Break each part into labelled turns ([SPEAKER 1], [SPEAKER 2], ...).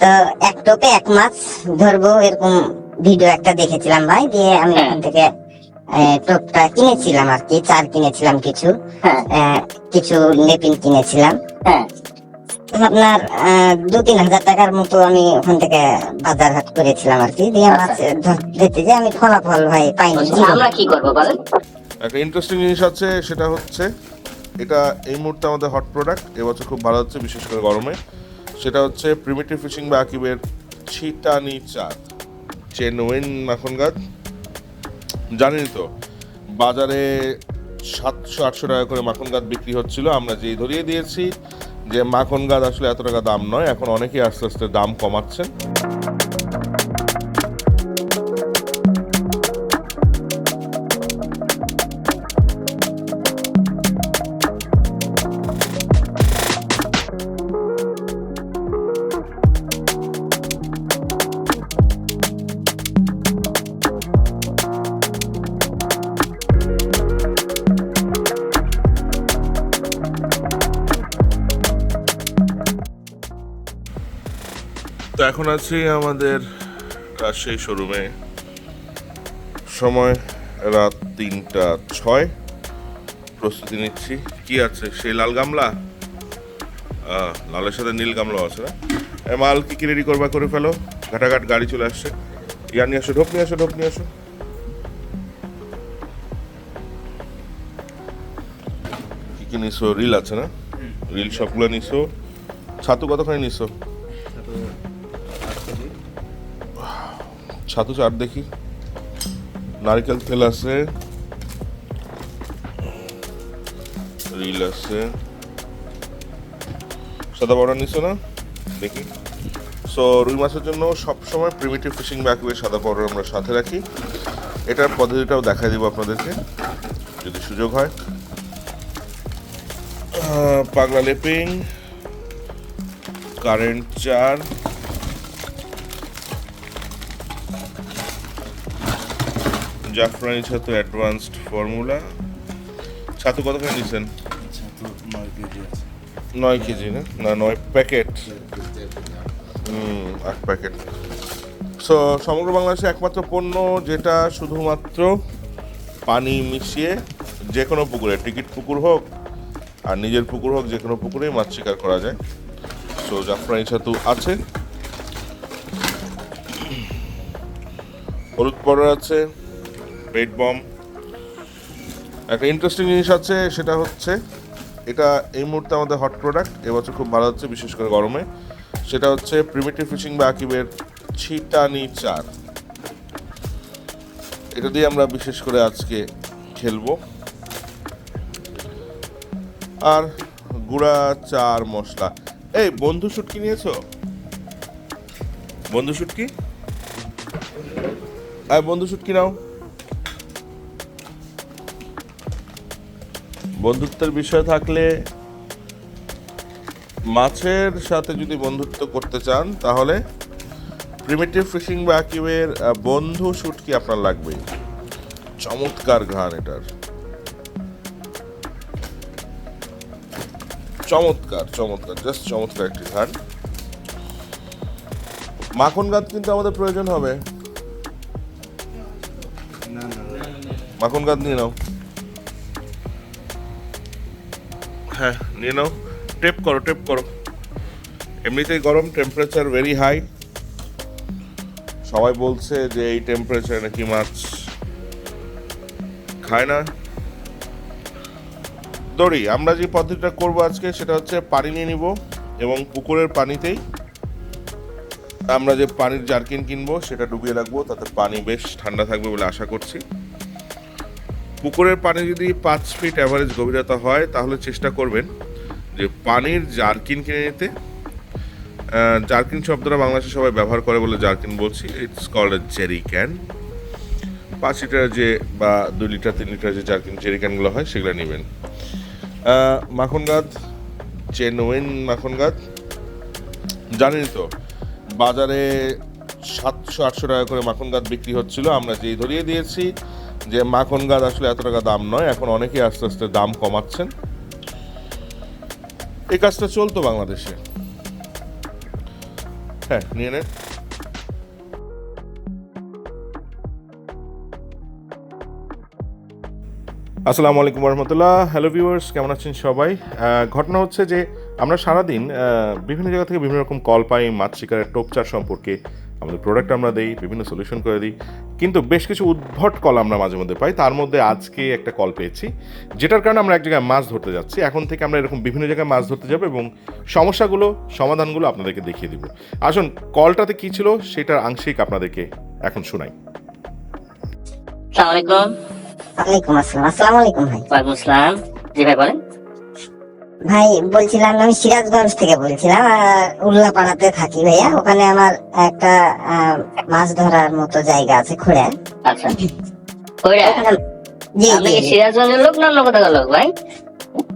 [SPEAKER 1] তো এক টোপে এক মাছ ধরবো এরকম ভিডিও একটা দেখেছিলাম ভাই দিয়ে আমি
[SPEAKER 2] হ্যাঁ।
[SPEAKER 1] ওখান থেকে আহ, টোপটা কিনেছিলাম আর কি চার কিনেছিলাম কিছু
[SPEAKER 2] হ্যাঁ।
[SPEAKER 1] আহ, কিছু নেপিন কিনেছিলাম।
[SPEAKER 2] হ্যাঁ।
[SPEAKER 1] আপনার আহ, দু তিন হাজার টাকার মতো আমি ওখান থেকে বাজার হাট করেছিলাম আর কি দিয়ে মাছ ধর- ধরতে যে আমি ফলাফল ভাই পাইনি
[SPEAKER 2] আচ্ছা, আমরা কি করব বলেন?
[SPEAKER 3] একটা ইন্টারেস্টিং জিনিস আছে সেটা হচ্ছে এটা এই মুহূর্তে আমাদের হট প্রোডাক্ট এবছর খুব ভালো হচ্ছে বিশেষ করে গরমে। সেটা হচ্ছে প্রিমিটিভ ফিশিং বা আকিবের ছিটানি চাঁদ। মাখন গাছ জানেন তো, বাজারে সাতশো, আটশো টাকা করে মাখন গাছ বিক্রি হচ্ছিল। আমরা যেই ধরিয়ে দিয়েছি যে মাখন গাছ আসলে এত টাকা দাম নয়, এখন অনেকেই আস্তে আস্তে দাম কমাচ্ছেন। তো এখন আছি আমাদের রাজশাহী শোরুমে। সময় রাত তিনটা ছয়। প্রস্তুতি নিচ্ছি। কি আছে? সেই লাল গামলা? লালের সাথে নীল গামলা আছে না? মাল কি কি রেডি করবা করে ফেলো? ঘাটাঘাট গাড়ি চলে আসছে। ইয়া নিয়ে আসো ঢোক নিয়ে আসো ঢোক নিয়ে আসো। কি কি নিছো? রিল আছে না? রিল সবগুলো নিছো। ছাতু কতখানি নিছো? ছাতু চাট দেখি। নারকেল তেল আছে। রিল আছে। সাদা বড়া নিছো না? দেখি। সো রুই মাছের জন্য সবসময় প্রিমিটিভ ফিশিং ব্যাকুয়ের সাদা পাউডার আমরা সাথে রাখি। এটার পদ্ধতিটাও দেখা দিব আপনাদেরকে, যদি সুযোগ হয়। পাগলা লেপিং কারেন্ট চার জাফরানি ছাতু অ্যাডভান্সড ফর্মুলা। ছাতু কতখানি নিছেন
[SPEAKER 4] ছাতু নয় কেজি
[SPEAKER 3] নয় কেজি না? না নয় প্যাকেট। হুম আট প্যাকেট। সো সমগ্র বাংলাদেশে একমাত্র পণ্য যেটা শুধুমাত্র পানি মিশিয়ে যে কোনো পুকুরে টিকিট পুকুর হোক আর নিজের পুকুর হোক যে কোনো পুকুরেই মাছ শিকার করা যায়। সো জাফরানি ছাতু আছে। হলুদ পাউডার আছে। পেট বম একটা ইন্টারেস্টিং জিনিস আছে, সেটা হচ্ছে এটা এই মুহূর্তে আমাদের হট প্রোডাক্ট এবছর খুব ভালো হচ্ছে, বিশেষ করে গরমে। সেটা হচ্ছে প্রিমিটিভ ফিশিং বা আকিবের ছিটানি চার। এটা দিয়ে আমরা বিশেষ করে আজকে খেলব। আর গুঁড়া চার মশলা। এই, বন্ধু শুটকি নিয়েছো? বন্ধু শুটকি? আর বন্ধু শুটকি নাও। বন্ধুত্বের বিষয় থাকলে মাছের সাথে যদি বন্ধুত্ব করতে চান তাহলে প্রিমিটিভ ফিশিং বা কিউয়ের বন্ধু শুটকি আপনার লাগবে? চমৎকার ঘ্রাণ এটার। চমৎকার চমৎকার জাস্ট চমৎকার একটি ঘ্রাণ। মাখন গাছ কিন্তু আমাদের প্রয়োজন হবে। মাখন গাছ নিয়ে নাও। হ্যাঁ নিয়ে নাও টেপ করো টেপ করো। এমনিতেই গরম টেম্পারেচার ভেরি হাই সবাই বলছে যে এই টেম্পারেচারে নাকি মাছ খায় না। দড়ি, আমরা যে পদ্ধতিটা করব আজকে সেটা হচ্ছে পানি নিয়ে নিব এবং পুকুরের পানিতেই আমরা যে পানির জারকিন কিনবো, সেটা ডুবিয়ে রাখব, তাতে পানি বেশ ঠান্ডা থাকবে বলে আশা করছি। পুকুরের পানি যদি পাঁচ ফিট অ্যাভারেজ গভীরতা হয়, তাহলে চেষ্টা করবেন যে পানির জার্কিন কিনে নিতে। জারকিন শব্দটা বাংলাদেশে সবাই ব্যবহার করে বলে জার্কিন বলছি। ইটস কল্ড জেরি ক্যান পাঁচ লিটার যে বা দুই লিটার, তিন লিটার যে জার্কিন জেরি ক্যানগুলো হয়, সেগুলো নেবেন। মাখন গাছ চেনওয়েন মাখন গাছ জানেন তো, বাজারে সাতশো আটশো টাকা করে মাখন গাছ বিক্রি হচ্ছিল। আমরা যেই ধরিয়ে দিয়েছি যে মাখন গাছ আসলে এত টাকা দাম নয়, এখন অনেকেই আস্তে আস্তে দাম কমাচ্ছেন। এই কাজটা চলতো বাংলাদেশে। হ্যাঁ নিয়ে নেন। আসসালামু আলাইকুম রহমতুল্লাহ। হ্যালো ভিউয়ার্স, কেমন আছেন সবাই? ঘটনা হচ্ছে যে আমরা সারাদিন বিভিন্ন জায়গা থেকে বিভিন্ন রকম কল পাই, মাছ শিকারের টোপচার সম্পর্কে। আমাদের প্রোডাক্ট আমরা দিই, বিভিন্ন সলিউশন করে দিই। কিন্তু বেশ কিছু উদ্ভট কল আমরা মাঝে মধ্যে পাই। তার মধ্যে আজকে একটা কল পেয়েছি যেটার কারণে আমরা এক জায়গায় মাছ ধরতে যাচ্ছি। এখন থেকে আমরা এরকম বিভিন্ন জায়গায় মাছ ধরতে যাব এবং সমস্যাগুলো সমাধানগুলো আপনাদেরকে দেখিয়ে দিব। আসুন কলটাতে কী ছিল সেটার আংশিক আপনাদেরকে এখন শোনাই।
[SPEAKER 1] আসসালামু আলাইকুম ভাই।
[SPEAKER 2] ওয়ালাইকুম আসসালাম। জি ভাই বলেন।
[SPEAKER 1] ভাই বলছিলাম আমি সিরাজগঞ্জ থেকে বলছিলাম উল্লাপাড়াতে থাকি ভাইয়া। ওখানে আমার একটা মাছ ধরার মতো জায়গা আছে খুঁড়ে।
[SPEAKER 2] আচ্ছা। সিরাজগঞ্জের লোক না কোথাকার লোক ভাই?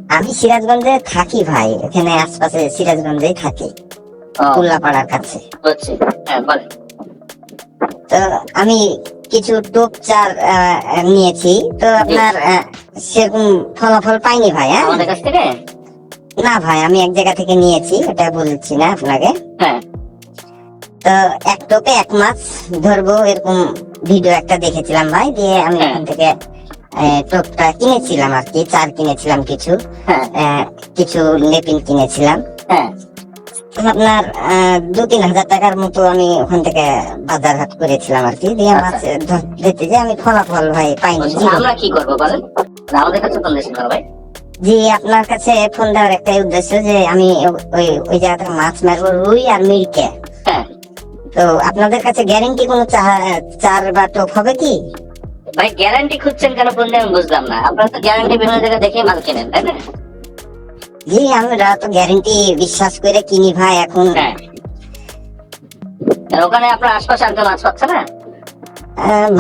[SPEAKER 1] আমি সিরাজগঞ্জে থাকি ভাই এখানে আশপাশে সিরাজগঞ্জেই থাকি উল্লাপাড়ার কাছে।
[SPEAKER 2] হ্যাঁ
[SPEAKER 1] তো আমি কিছু টোপ চার আহ, নিয়েছি। তো আপনার সেরকম ফলাফল পাইনি ভাই হ্যাঁ?
[SPEAKER 2] আমাদের কাছ থেকে?
[SPEAKER 1] না ভাই আমি এক জায়গা থেকে নিয়েছি ওটা বলছি না আপনাকে।
[SPEAKER 2] হ্যাঁ।
[SPEAKER 1] তো এক টোপে এক মাছ ধরবো এরকম ভিডিও একটা দেখেছিলাম ভাই দিয়ে আমি
[SPEAKER 2] হ্যাঁ।
[SPEAKER 1] ওখান থেকে টোপটা কিনেছিলাম আর কি চার কিনেছিলাম কিছু
[SPEAKER 2] হ্যাঁ।
[SPEAKER 1] কিছু লেপিন কিনেছিলাম।
[SPEAKER 2] হ্যাঁ।
[SPEAKER 1] আপনার আহ, দু তিন হাজার টাকার মতো আমি ওখান থেকে বাজার হাট করেছিলাম আর কি দিয়ে মাছ ধর- ধরতে যে আমি ফলাফল ভাই পাইনি।
[SPEAKER 2] আমরা কি করব বলেন? আমাদের কাছে ভাই।
[SPEAKER 1] জি আপনার কাছে ফোন দেওয়ার একটাই উদ্দেশ্য যে আমি ওই ওই জায়গাতে মাছ মারবো রুই আর মিরকে।
[SPEAKER 2] হ্যাঁ।
[SPEAKER 1] তো আপনাদের কাছে গ্যারেন্টি কোনো চার বা টোপ হবে কি?
[SPEAKER 2] ভাই গ্যারান্টি খুঁজছেন কেন ফোন আমি বুঝলাম না। আপনারা তো গ্যারান্টি বিভিন্ন জায়গায় দেখে মাল কেনেন তাই না?
[SPEAKER 1] জি আমরা তো গ্যারেন্টি বিশ্বাস করে কিনি ভাই এখন।
[SPEAKER 2] হ্যাঁ। ওখানে আপনার আশপাশে আর মাছ পাচ্ছে না?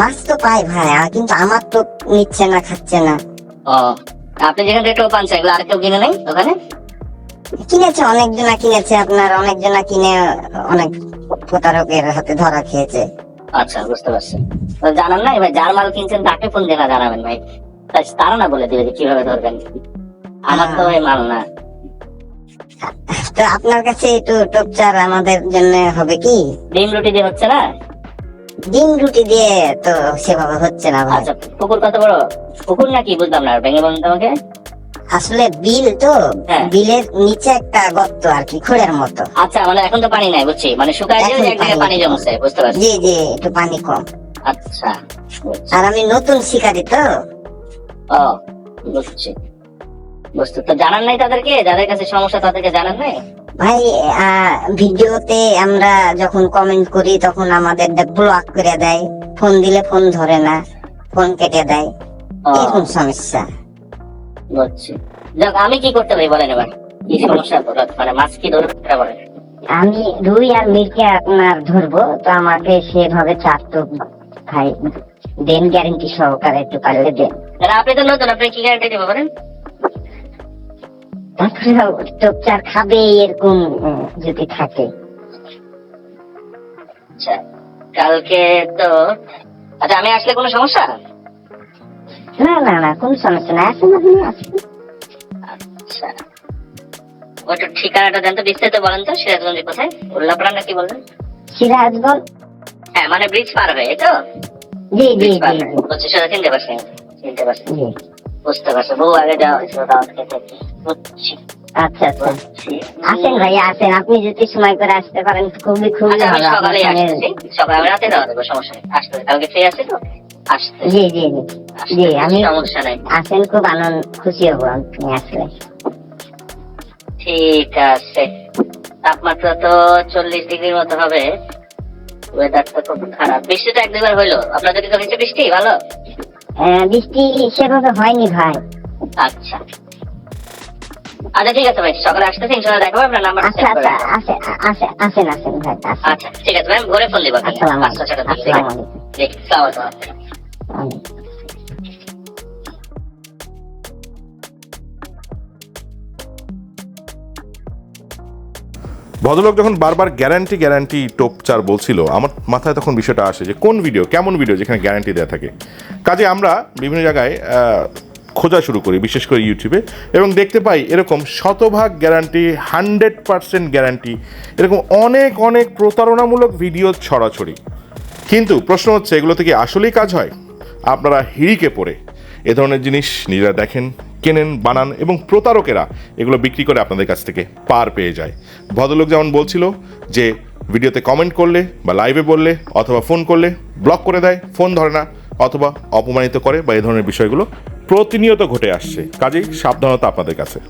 [SPEAKER 1] মাছ তো পাই ভাই কিন্তু আমার তো নিচ্ছে না খাচ্ছে না।
[SPEAKER 2] ও। আপনি যেখান থেকে টোপ এগুলো আর কেউ কিনে নেই ওখানে?
[SPEAKER 1] কিনেছে অনেকজনা কিনেছে আপনার অনেকজনা কিনে অনেক প্রতারকের হাতে ধরা খেয়েছে।
[SPEAKER 2] আচ্ছা বুঝতে পারছি। তো জানান না এবার যার মাল কিনছেন তাকে ফোন দিয়ে না জানাবেন ভাই। তারা না বলে দিবে যে কীভাবে ধরবেন। আমার তো ভাই মাল না।
[SPEAKER 1] তো আপনার কাছে একটু টোপ চার আমাদের জন্য হবে কি?
[SPEAKER 2] ডিম রুটি দিয়ে হচ্ছে না?
[SPEAKER 1] ডিম রুটি দিয়ে তো সেভাবে হচ্ছে না ভাই।
[SPEAKER 2] আচ্ছা পুকুর কত বড়? পুকুর নাকি বুঝলাম না ভেঙে বলুন তোমাকে
[SPEAKER 1] আসলে বিল তো
[SPEAKER 2] হ্যাঁ।
[SPEAKER 1] বিলের নিচে একটা গর্ত আর কি খোঁড়ের মতো।
[SPEAKER 2] আচ্ছা মানে এখন তো পানি নাই বুঝছি। মানে শুকায়
[SPEAKER 1] এখন
[SPEAKER 2] এক জায়গায়
[SPEAKER 1] পানি।
[SPEAKER 2] জমছে বুঝতে পারছি।
[SPEAKER 1] জি জি একটু পানি কম।
[SPEAKER 2] আচ্ছা
[SPEAKER 1] আর আমি নতুন শিকারি তো।
[SPEAKER 2] ও বুঝছি। বুঝতে তো জানান নাই তাদেরকে? যাদের কাছে সমস্যা তাদেরকে জানান নাই?
[SPEAKER 1] ভাই ভিডিওতে আমরা যখন কমেন্ট করি তখন আমাদের ব্লক করে দেয়। ফোন দিলে ফোন ধরে না ফোন কেটে দেয়। এরকম সমস্যা?
[SPEAKER 2] বুঝছি। যাক আমি কি করতে পারি বলেন এবার? কি সমস্যা? মানে মাছ কি বলেন।
[SPEAKER 1] আমি রুই আর মিরকে আপনার ধরবো তো আমাকে সেভাবে চার তো ভাই দেন গ্যারেন্টি সহকারে একটু পারলে দেন।
[SPEAKER 2] আপনি তো নতুন আপনি কি গ্যারান্টি দেবো বলেন?
[SPEAKER 1] তারপরে টোপচার খাবে এরকম যদি থাকে।
[SPEAKER 2] আচ্ছা কালকে তো আচ্ছা আমি আসলে কোনো সমস্যা?
[SPEAKER 1] না না না কোন সমস্যা নাই আসেন আপনি আসেন।
[SPEAKER 2] আচ্ছা। ওটা ঠিকানাটা দেন তো বিস্তারিত বলেন তো সিরাজগঞ্জে কোথায়? উল্লাপাড়া নাকি বললেন?
[SPEAKER 1] সিরাজগঞ্জ?
[SPEAKER 2] হ্যাঁ মানে ব্রিজ পার হয়ে তো?
[SPEAKER 1] জি জি জি
[SPEAKER 2] সেটা চিনতে পারছেন? চিনতে পারছেন। বুঝতে পারছি বহু আগে যাওয়া হয়েছিল দাওয়াত খেতে
[SPEAKER 1] আচ্ছা আচ্ছা। আসেন ভাই আসেন। আপনি যদি সময় করে আসতে পারেন খুবই খুবই
[SPEAKER 2] আচ্ছা
[SPEAKER 1] ভালো।
[SPEAKER 2] সকালে সকালে আমি রাতে যাওয়া দেবো সমস্যা নেই। আসতে কালকে ফ্রি আছে তো?
[SPEAKER 1] জি জি জি। জি আমি
[SPEAKER 2] সমস্যা নেই।
[SPEAKER 1] আসেন খুব আনন্দ খুশি হব আপনি আসলে।
[SPEAKER 2] ঠিক আছে। তাপমাত্রা তো চল্লিশ ডিগ্রির মতো হবে। ওয়েদার তো খুব খারাপ। বৃষ্টি তো এক দুবার হইল। আপনাদের হয়েছে বৃষ্টি? ভালো?
[SPEAKER 1] আহ, বৃষ্টি সেভাবে হয়নি ভাই।
[SPEAKER 2] আচ্ছা। আচ্ছা ঠিক আছে ভাই সকালে আসতেছি ইনশাল্লাহ দেখাবো আপনার নাম্বার
[SPEAKER 1] আচ্ছা আচ্ছা আসেন আসেন আসেন আসেন ভাই
[SPEAKER 2] আচ্ছা ঠিক আছে ভাই আমি ঘরে ফোন দিব
[SPEAKER 1] আসসালামু আলাইকুম
[SPEAKER 2] ঠিক আছে?
[SPEAKER 1] আলাইকুম
[SPEAKER 2] আলাইকুম।
[SPEAKER 1] আলাইকুম।
[SPEAKER 3] ভদ্রলোক যখন বারবার গ্যারান্টি গ্যারান্টি টোপচার বলছিল আমার মাথায় তখন বিষয়টা আসে যে কোন ভিডিও কেমন ভিডিও যেখানে গ্যারান্টি দেওয়া থাকে কাজে আমরা বিভিন্ন জায়গায় আহ, খোঁজা শুরু করি, বিশেষ করে ইউটিউবে এবং দেখতে পাই এরকম শতভাগ গ্যারান্টি হান্ড্রেড পারসেন্ট গ্যারান্টি এরকম অনেক অনেক প্রতারণামূলক ভিডিও ছড়াছড়ি। কিন্তু প্রশ্ন হচ্ছে, এগুলো থেকে আসলেই কাজ হয়? আপনারা হিড়িকে পড়ে। এ ধরনের জিনিস নিজেরা দেখেন, কেনেন, বানান এবং প্রতারকেরা এগুলো বিক্রি করে আপনাদের কাছ থেকে পার পেয়ে যায়। ভদ্রলোক যেমন বলছিল যে ভিডিওতে কমেন্ট করলে বা লাইভে বললে অথবা ফোন করলে ব্লক করে দেয় ফোন ধরে না। অথবা অপমানিত করে বা এই ধরনের বিষয়গুলো প্রতিনিয়ত ঘটে আসছে। কাজেই সাবধানতা আপনাদের কাছে।